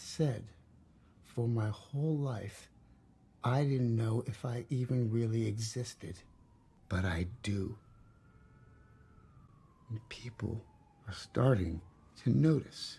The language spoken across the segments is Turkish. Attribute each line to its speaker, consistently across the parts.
Speaker 1: said, for my whole life, I didn't know if I even really existed. But I do. And people are starting to notice.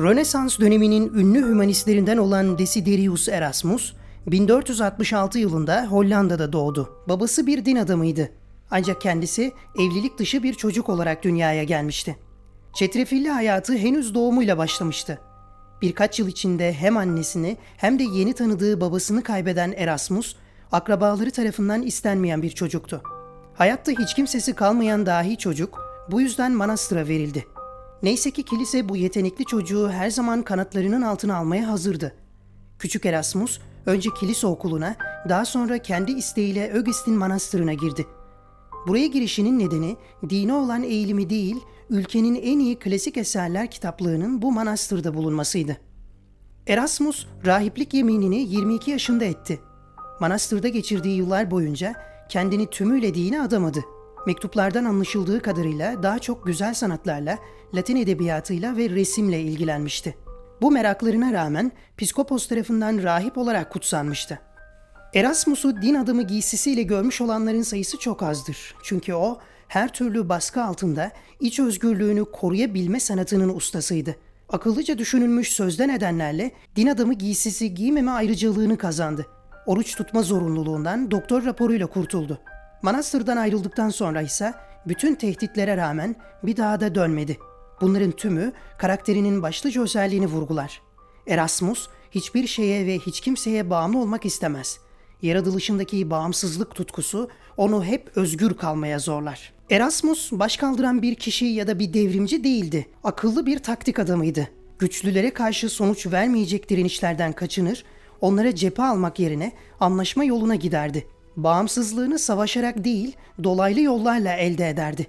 Speaker 2: Rönesans döneminin ünlü hümanistlerinden olan Desiderius Erasmus, 1466 yılında Hollanda'da doğdu. Babası bir din adamıydı. Ancak kendisi evlilik dışı bir çocuk olarak dünyaya gelmişti. Çetrefilli hayatı henüz doğumuyla başlamıştı. Birkaç yıl içinde hem annesini hem de yeni tanıdığı babasını kaybeden Erasmus, akrabaları tarafından istenmeyen bir çocuktu. Hayatta hiç kimsesi kalmayan dahi çocuk bu yüzden manastıra verildi. Neyse ki kilise bu yetenekli çocuğu her zaman kanatlarının altına almaya hazırdı. Küçük Erasmus önce kilise okuluna, daha sonra kendi isteğiyle Ögestin Manastırı'na girdi. Buraya girişinin nedeni dine olan eğilimi değil, ülkenin en iyi klasik eserler kitaplığının bu manastırda bulunmasıydı. Erasmus rahiplik yeminini 22 yaşında etti. Manastırda geçirdiği yıllar boyunca kendini tümüyle dine adamadı. Mektuplardan anlaşıldığı kadarıyla daha çok güzel sanatlarla, Latin edebiyatıyla ve resimle ilgilenmişti. Bu meraklarına rağmen Piskopos tarafından rahip olarak kutsanmıştı. Erasmus'u din adamı giysisiyle görmüş olanların sayısı çok azdır. Çünkü o her türlü baskı altında iç özgürlüğünü koruyabilme sanatının ustasıydı. Akıllıca düşünülmüş sözde nedenlerle din adamı giysisi giymeme ayrıcalığını kazandı. Oruç tutma zorunluluğundan doktor raporuyla kurtuldu. Manastırdan ayrıldıktan sonra ise bütün tehditlere rağmen bir daha da dönmedi. Bunların tümü karakterinin başlıca özelliğini vurgular. Erasmus hiçbir şeye ve hiç kimseye bağımlı olmak istemez. Yaratılışındaki bağımsızlık tutkusu onu hep özgür kalmaya zorlar. Erasmus baş kaldıran bir kişi ya da bir devrimci değildi. Akıllı bir taktik adamıydı. Güçlülere karşı sonuç vermeyecek direnişlerden kaçınır, onlara cephe almak yerine anlaşma yoluna giderdi. Bağımsızlığını savaşarak değil, dolaylı yollarla elde ederdi.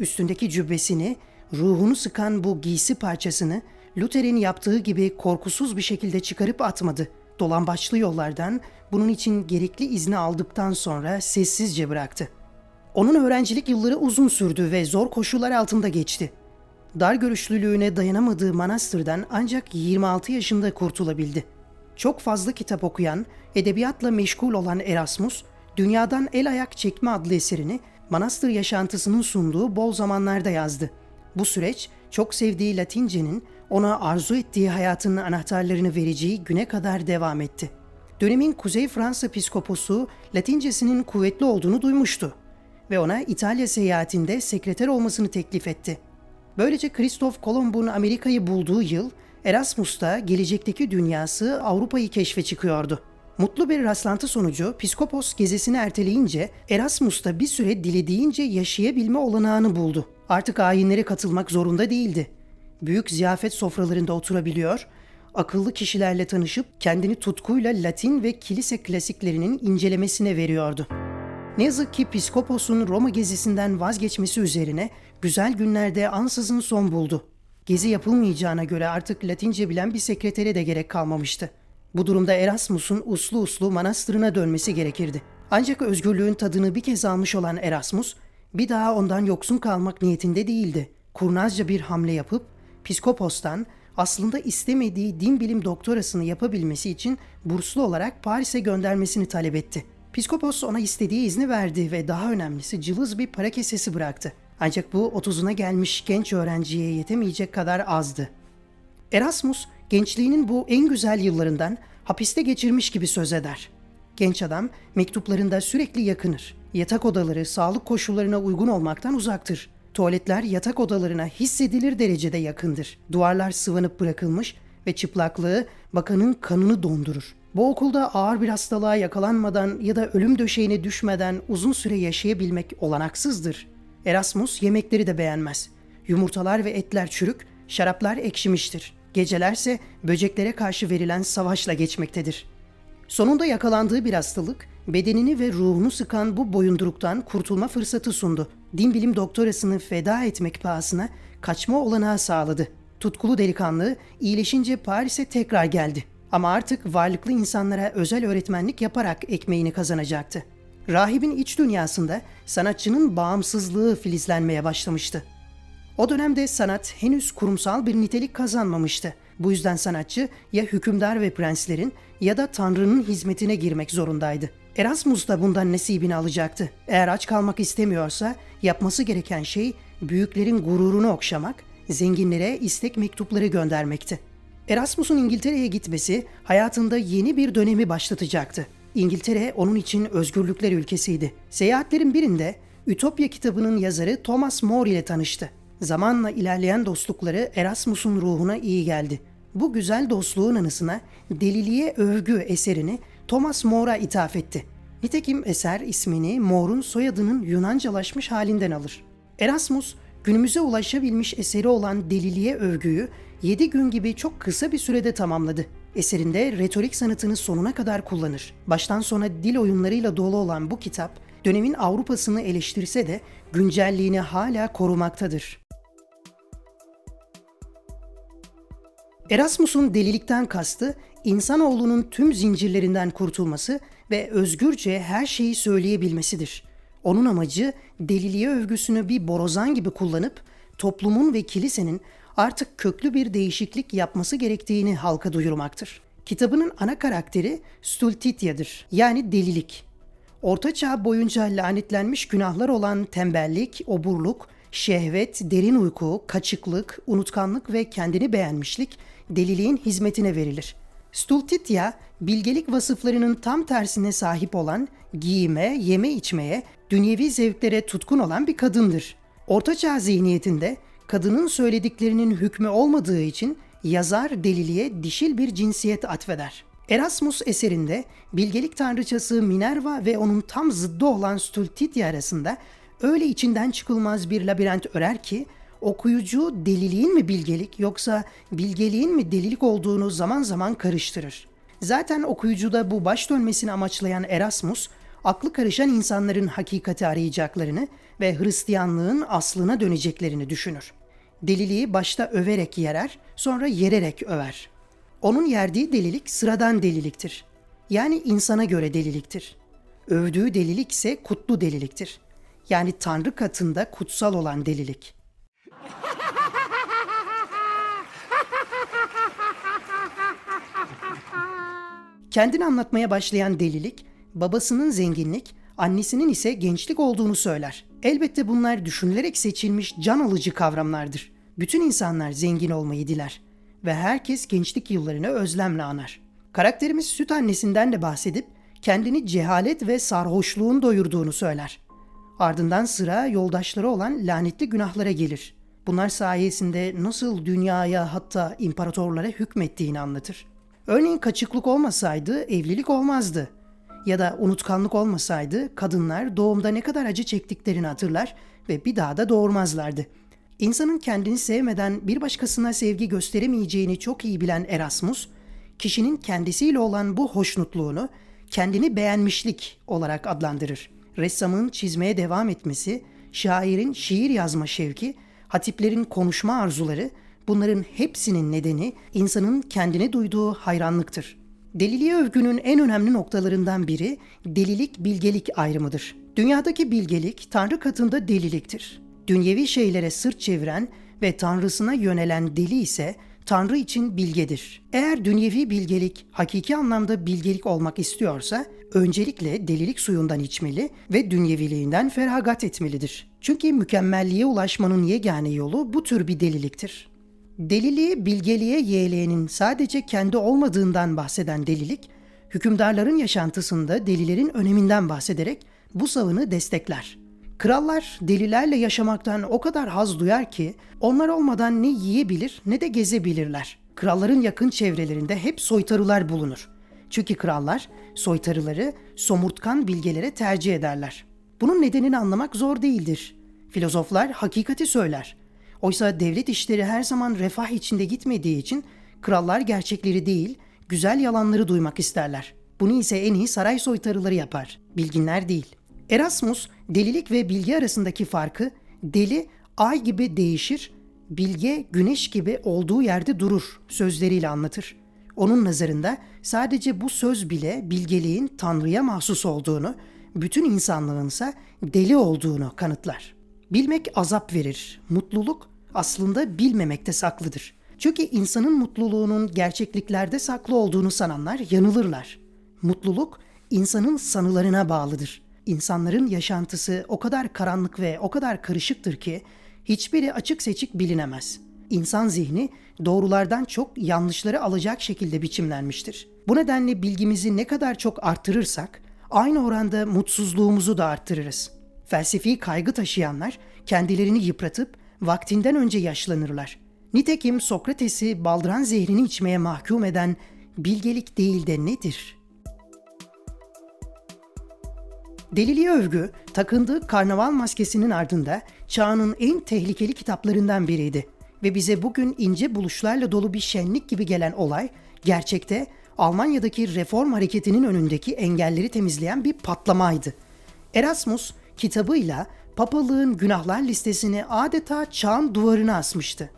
Speaker 2: Üstündeki cübbesini, ruhunu sıkan bu giysi parçasını Luther'in yaptığı gibi korkusuz bir şekilde çıkarıp atmadı. Dolambaçlı yollardan bunun için gerekli izni aldıktan sonra sessizce bıraktı. Onun öğrencilik yılları uzun sürdü ve zor koşullar altında geçti. Dar görüşlülüğüne dayanamadığı manastırdan ancak 26 yaşında kurtulabildi. Çok fazla kitap okuyan, edebiyatla meşgul olan Erasmus, Dünyadan El Ayak Çekme adlı eserini manastır yaşantısının sunduğu bol zamanlarda yazdı. Bu süreç çok sevdiği Latince'nin ona arzu ettiği hayatın anahtarlarını vereceği güne kadar devam etti. Dönemin Kuzey Fransa piskoposu Latincesinin kuvvetli olduğunu duymuştu ve ona İtalya seyahatinde sekreter olmasını teklif etti. Böylece Kristof Kolomb'un Amerika'yı bulduğu yıl Erasmus da gelecekteki dünyası Avrupa'yı keşfe çıkıyordu. Mutlu bir rastlantı sonucu Piskopos gezisini erteleyince Erasmus da bir süre dilediğince yaşayabilme olanağını buldu. Artık ayinlere katılmak zorunda değildi. Büyük ziyafet sofralarında oturabiliyor, akıllı kişilerle tanışıp kendini tutkuyla Latin ve kilise klasiklerinin incelemesine veriyordu. Ne yazık ki Piskopos'un Roma gezisinden vazgeçmesi üzerine güzel günlerde ansızın son buldu. Gezi yapılmayacağına göre artık Latince bilen bir sekretere de gerek kalmamıştı. Bu durumda Erasmus'un uslu uslu manastırına dönmesi gerekirdi. Ancak özgürlüğün tadını bir kez almış olan Erasmus, bir daha ondan yoksun kalmak niyetinde değildi. Kurnazca bir hamle yapıp, Piskopos'tan aslında istemediği din bilim doktorasını yapabilmesi için burslu olarak Paris'e göndermesini talep etti. Piskopos ona istediği izni verdi ve daha önemlisi cılız bir para kesesi bıraktı. Ancak bu 30'una gelmiş genç öğrenciye yetemeyecek kadar azdı. Erasmus gençliğinin bu en güzel yıllarından hapiste geçirmiş gibi söz eder. Genç adam mektuplarında sürekli yakınır. Yatak odaları sağlık koşullarına uygun olmaktan uzaktır. Tuvaletler yatak odalarına hissedilir derecede yakındır. Duvarlar sıvanıp bırakılmış ve çıplaklığı bakanın kanını dondurur. Bu okulda ağır bir hastalığa yakalanmadan ya da ölüm döşeğine düşmeden uzun süre yaşayabilmek olanaksızdır. Erasmus yemekleri de beğenmez. Yumurtalar ve etler çürük, şaraplar ekşimiştir. Gecelerse böceklere karşı verilen savaşla geçmektedir. Sonunda yakalandığı bir hastalık, bedenini ve ruhunu sıkan bu boyunduruktan kurtulma fırsatı sundu. Din bilim doktorasını feda etmek pahasına kaçma olanağı sağladı. Tutkulu delikanlı iyileşince Paris'e tekrar geldi. Ama artık varlıklı insanlara özel öğretmenlik yaparak ekmeğini kazanacaktı. Rahibin iç dünyasında sanatçının bağımsızlığı filizlenmeye başlamıştı. O dönemde sanat henüz kurumsal bir nitelik kazanmamıştı. Bu yüzden sanatçı ya hükümdar ve prenslerin ya da Tanrı'nın hizmetine girmek zorundaydı. Erasmus da bundan nasibini alacaktı. Eğer aç kalmak istemiyorsa yapması gereken şey büyüklerin gururunu okşamak, zenginlere istek mektupları göndermekti. Erasmus'un İngiltere'ye gitmesi hayatında yeni bir dönemi başlatacaktı. İngiltere onun için özgürlükler ülkesiydi. Seyahatlerin birinde Ütopya kitabının yazarı Thomas More ile tanıştı. Zamanla ilerleyen dostlukları Erasmus'un ruhuna iyi geldi. Bu güzel dostluğun anısına Deliliğe Övgü eserini Thomas More'a ithaf etti. Nitekim eser ismini More'un soyadının Yunancalaşmış halinden alır. Erasmus, günümüze ulaşabilmiş eseri olan Deliliğe Övgü'yü 7 gün gibi çok kısa bir sürede tamamladı. Eserinde retorik sanatını sonuna kadar kullanır. Baştan sona dil oyunlarıyla dolu olan bu kitap, dönemin Avrupa'sını eleştirse de güncelliğini hala korumaktadır. Erasmus'un delilikten kastı insanoğlunun tüm zincirlerinden kurtulması ve özgürce her şeyi söyleyebilmesidir. Onun amacı deliliğe övgüsünü bir borazan gibi kullanıp toplumun ve kilisenin artık köklü bir değişiklik yapması gerektiğini halka duyurmaktır. Kitabının ana karakteri Stultitia'dır yani delilik. Orta Çağ boyunca lanetlenmiş günahlar olan tembellik, oburluk, şehvet, derin uyku, kaçıklık, unutkanlık ve kendini beğenmişlik deliliğin hizmetine verilir. Stultitia, bilgelik vasıflarının tam tersine sahip olan, giyime, yeme içmeye, dünyevi zevklere tutkun olan bir kadındır. Ortaçağ zihniyetinde kadının söylediklerinin hükmü olmadığı için yazar deliliğe dişil bir cinsiyet atfeder. Erasmus eserinde bilgelik tanrıçası Minerva ve onun tam zıddı olan Stultitia arasında öyle içinden çıkılmaz bir labirent örer ki okuyucu deliliğin mi bilgelik yoksa bilgeliğin mi delilik olduğunu zaman zaman karıştırır. Zaten okuyucuda bu baş dönmesini amaçlayan Erasmus, aklı karışan insanların hakikati arayacaklarını ve Hristiyanlığın aslına döneceklerini düşünür. Deliliği başta överek yerer, sonra yererek över. Onun yerdiği delilik sıradan deliliktir. Yani insana göre deliliktir. Övdüğü delilik ise kutlu deliliktir. Yani Tanrı katında kutsal olan delilik. Kendini anlatmaya başlayan delilik, babasının zenginlik, annesinin ise gençlik olduğunu söyler. Elbette bunlar düşünülerek seçilmiş can alıcı kavramlardır. Bütün insanlar zengin olmayı diler ve herkes gençlik yıllarını özlemle anar. Karakterimiz süt annesinden de bahsedip kendini cehalet ve sarhoşluğun doyurduğunu söyler. Ardından sıra yoldaşları olan lanetli günahlara gelir. Bunlar sayesinde nasıl dünyaya hatta imparatorlara hükmettiğini anlatır. Örneğin kaçıklık olmasaydı evlilik olmazdı. Ya da unutkanlık olmasaydı kadınlar doğumda ne kadar acı çektiklerini hatırlar ve bir daha da doğurmazlardı. İnsanın kendini sevmeden bir başkasına sevgi gösteremeyeceğini çok iyi bilen Erasmus, kişinin kendisiyle olan bu hoşnutluğunu kendini beğenmişlik olarak adlandırır. Ressamın çizmeye devam etmesi, şairin şiir yazma şevki, hatiplerin konuşma arzuları, bunların hepsinin nedeni insanın kendine duyduğu hayranlıktır. Deliliğe övgünün en önemli noktalarından biri delilik bilgelik ayrımıdır. Dünyadaki bilgelik Tanrı katında deliliktir. Dünyevi şeylere sırt çeviren ve Tanrısına yönelen deli ise Tanrı için bilgedir. Eğer dünyevi bilgelik hakiki anlamda bilgelik olmak istiyorsa öncelikle delilik suyundan içmeli ve dünyeviliğinden feragat etmelidir. Çünkü mükemmelliğe ulaşmanın yegane yolu bu tür bir deliliktir. Deliliği bilgeliğe yeğleyenin sadece kendi olmadığından bahseden delilik, hükümdarların yaşantısında delilerin öneminden bahsederek bu savını destekler. Krallar delilerle yaşamaktan o kadar haz duyar ki onlar olmadan ne yiyebilir ne de gezebilirler. Kralların yakın çevrelerinde hep soytarılar bulunur. Çünkü krallar soytarıları somurtkan bilgelere tercih ederler. Bunun nedenini anlamak zor değildir. Filozoflar hakikati söyler. Oysa devlet işleri her zaman refah içinde gitmediği için krallar gerçekleri değil, güzel yalanları duymak isterler. Bunu ise en iyi saray soytarıları yapar, bilginler değil. Erasmus, delilik ve bilgi arasındaki farkı deli ay gibi değişir, bilge güneş gibi olduğu yerde durur sözleriyle anlatır. Onun nazarında sadece bu söz bile bilgeliğin Tanrı'ya mahsus olduğunu, bütün insanlığın ise deli olduğunu kanıtlar. Bilmek azap verir, mutluluk aslında bilmemekte saklıdır. Çünkü insanın mutluluğunun gerçekliklerde saklı olduğunu sananlar yanılırlar. Mutluluk insanın sanılarına bağlıdır. İnsanların yaşantısı o kadar karanlık ve o kadar karışıktır ki hiçbiri açık seçik bilinemez. İnsan zihni doğrulardan çok yanlışları alacak şekilde biçimlenmiştir. Bu nedenle bilgimizi ne kadar çok arttırırsak aynı oranda mutsuzluğumuzu da arttırırız. Felsefi kaygı taşıyanlar kendilerini yıpratıp vaktinden önce yaşlanırlar. Nitekim Sokrates'i baldıran zehrini içmeye mahkum eden bilgelik değil de nedir?'' Deliliğe övgü, takındığı karnaval maskesinin ardında çağının en tehlikeli kitaplarından biriydi. Ve bize bugün ince buluşlarla dolu bir şenlik gibi gelen olay, gerçekte Almanya'daki reform hareketinin önündeki engelleri temizleyen bir patlamaydı. Erasmus kitabıyla papalığın günahlar listesini adeta çağın duvarına asmıştı.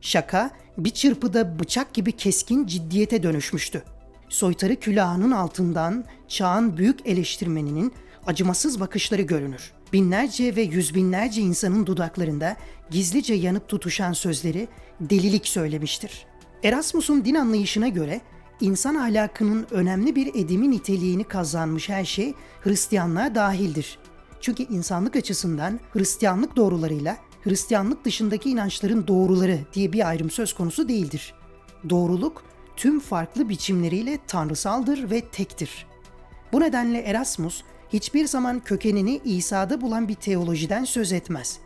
Speaker 2: Şaka bir çırpıda bıçak gibi keskin ciddiyete dönüşmüştü. Soytarı külahının altından çağın büyük eleştirmeninin acımasız bakışları görünür. Binlerce ve yüz binlerce insanın dudaklarında gizlice yanıp tutuşan sözleri delilik söylemiştir. Erasmus'un din anlayışına göre insan ahlakının önemli bir edimi niteliğini kazanmış her şey Hristiyanlığa dahildir. Çünkü insanlık açısından Hristiyanlık doğrularıyla Hristiyanlık dışındaki inançların doğruları diye bir ayrım söz konusu değildir. Doğruluk tüm farklı biçimleriyle tanrısaldır ve tektir. Bu nedenle Erasmus hiçbir zaman kökenini İsa'da bulan bir teolojiden söz etmez.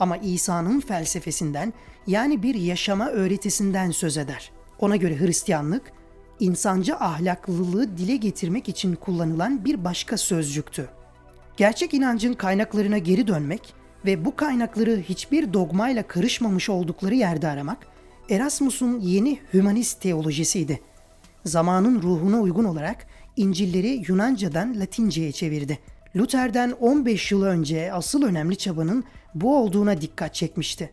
Speaker 2: Ama İsa'nın felsefesinden yani bir yaşama öğretisinden söz eder. Ona göre Hristiyanlık, insancı ahlaklılığı dile getirmek için kullanılan bir başka sözcüktü. Gerçek inancın kaynaklarına geri dönmek ve bu kaynakları hiçbir dogmayla karışmamış oldukları yerde aramak, Erasmus'un yeni hümanist teolojisiydi. Zamanın ruhuna uygun olarak İncilleri Yunanca'dan Latince'ye çevirdi. Luther'den 15 yıl önce asıl önemli çabanın bu olduğuna dikkat çekmişti.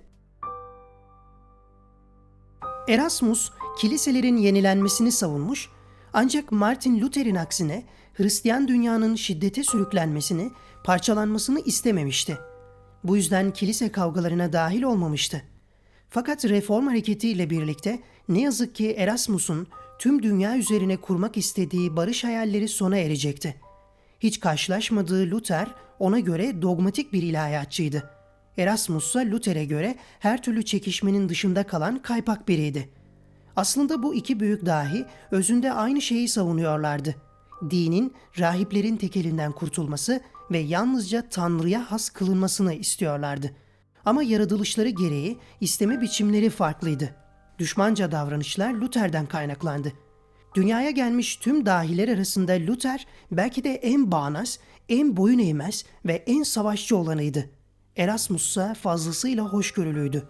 Speaker 2: Erasmus, kiliselerin yenilenmesini savunmuş ancak Martin Luther'in aksine Hristiyan dünyanın şiddete sürüklenmesini, parçalanmasını istememişti. Bu yüzden kilise kavgalarına dahil olmamıştı. Fakat reform hareketiyle birlikte ne yazık ki Erasmus'un tüm dünya üzerine kurmak istediği barış hayalleri sona erecekti. Hiç karşılaşmadığı Luther ona göre dogmatik bir ilahiyatçıydı. Erasmus ise Luther'e göre her türlü çekişmenin dışında kalan kaypak biriydi. Aslında bu iki büyük dahi özünde aynı şeyi savunuyorlardı. Dinin rahiplerin tekelinden kurtulması ve yalnızca Tanrı'ya has kılınmasını istiyorlardı. Ama yaratılışları gereği isteme biçimleri farklıydı. Düşmanca davranışlar Luther'den kaynaklandı. Dünyaya gelmiş tüm dahiler arasında Luther belki de en bağnaz, en boyun eğmez ve en savaşçı olanıydı. Erasmus ise fazlasıyla hoşgörülüydü.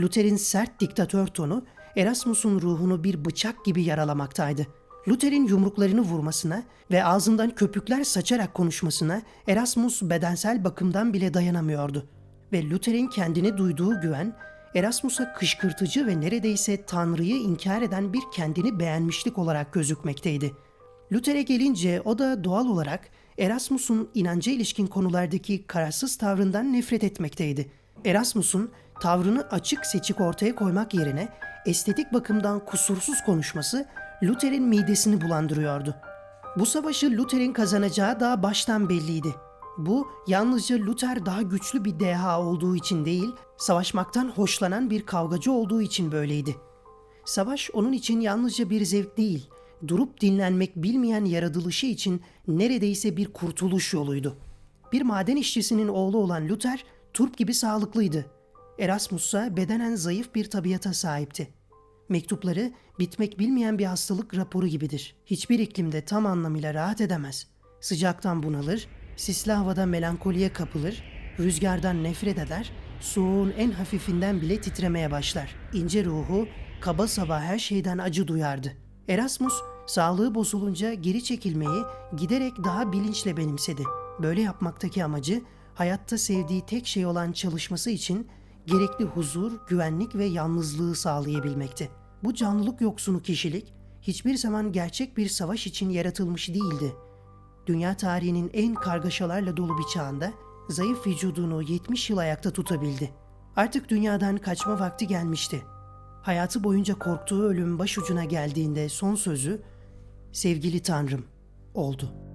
Speaker 2: Luther'in sert diktatör tonu Erasmus'un ruhunu bir bıçak gibi yaralamaktaydı. Luther'in yumruklarını vurmasına ve ağzından köpükler saçarak konuşmasına Erasmus bedensel bakımdan bile dayanamıyordu. Ve Luther'in kendine duyduğu güven Erasmus'a kışkırtıcı ve neredeyse Tanrı'yı inkar eden bir kendini beğenmişlik olarak gözükmekteydi. Luther'e gelince o da doğal olarak Erasmus'un inanca ilişkin konulardaki kararsız tavrından nefret etmekteydi. Erasmus'un tavrını açık seçik ortaya koymak yerine estetik bakımdan kusursuz konuşması Luther'in midesini bulandırıyordu. Bu savaşı Luther'in kazanacağı daha baştan belliydi. Bu yalnızca Luther daha güçlü bir deha olduğu için değil, savaşmaktan hoşlanan bir kavgacı olduğu için böyleydi. Savaş onun için yalnızca bir zevk değil, durup dinlenmek bilmeyen yaratılışı için neredeyse bir kurtuluş yoluydu. Bir maden işçisinin oğlu olan Luther, turp gibi sağlıklıydı. Erasmus ise bedenen zayıf bir tabiata sahipti. Mektupları bitmek bilmeyen bir hastalık raporu gibidir. Hiçbir iklimde tam anlamıyla rahat edemez. Sıcaktan bunalır, sisli havada melankoliye kapılır, rüzgardan nefret eder, soğuğun en hafifinden bile titremeye başlar. İnce ruhu kaba saba her şeyden acı duyardı. Erasmus sağlığı bozulunca geri çekilmeyi giderek daha bilinçle benimsedi. Böyle yapmaktaki amacı hayatta sevdiği tek şey olan çalışması için gerekli huzur, güvenlik ve yalnızlığı sağlayabilmekti. Bu canlılık yoksunu kişilik hiçbir zaman gerçek bir savaş için yaratılmış değildi. Dünya tarihinin en kargaşalarla dolu bir çağında zayıf vücudunu 70 yıl ayakta tutabildi. Artık dünyadan kaçma vakti gelmişti. Hayatı boyunca korktuğu ölüm başucuna geldiğinde son sözü sevgili Tanrım oldu.''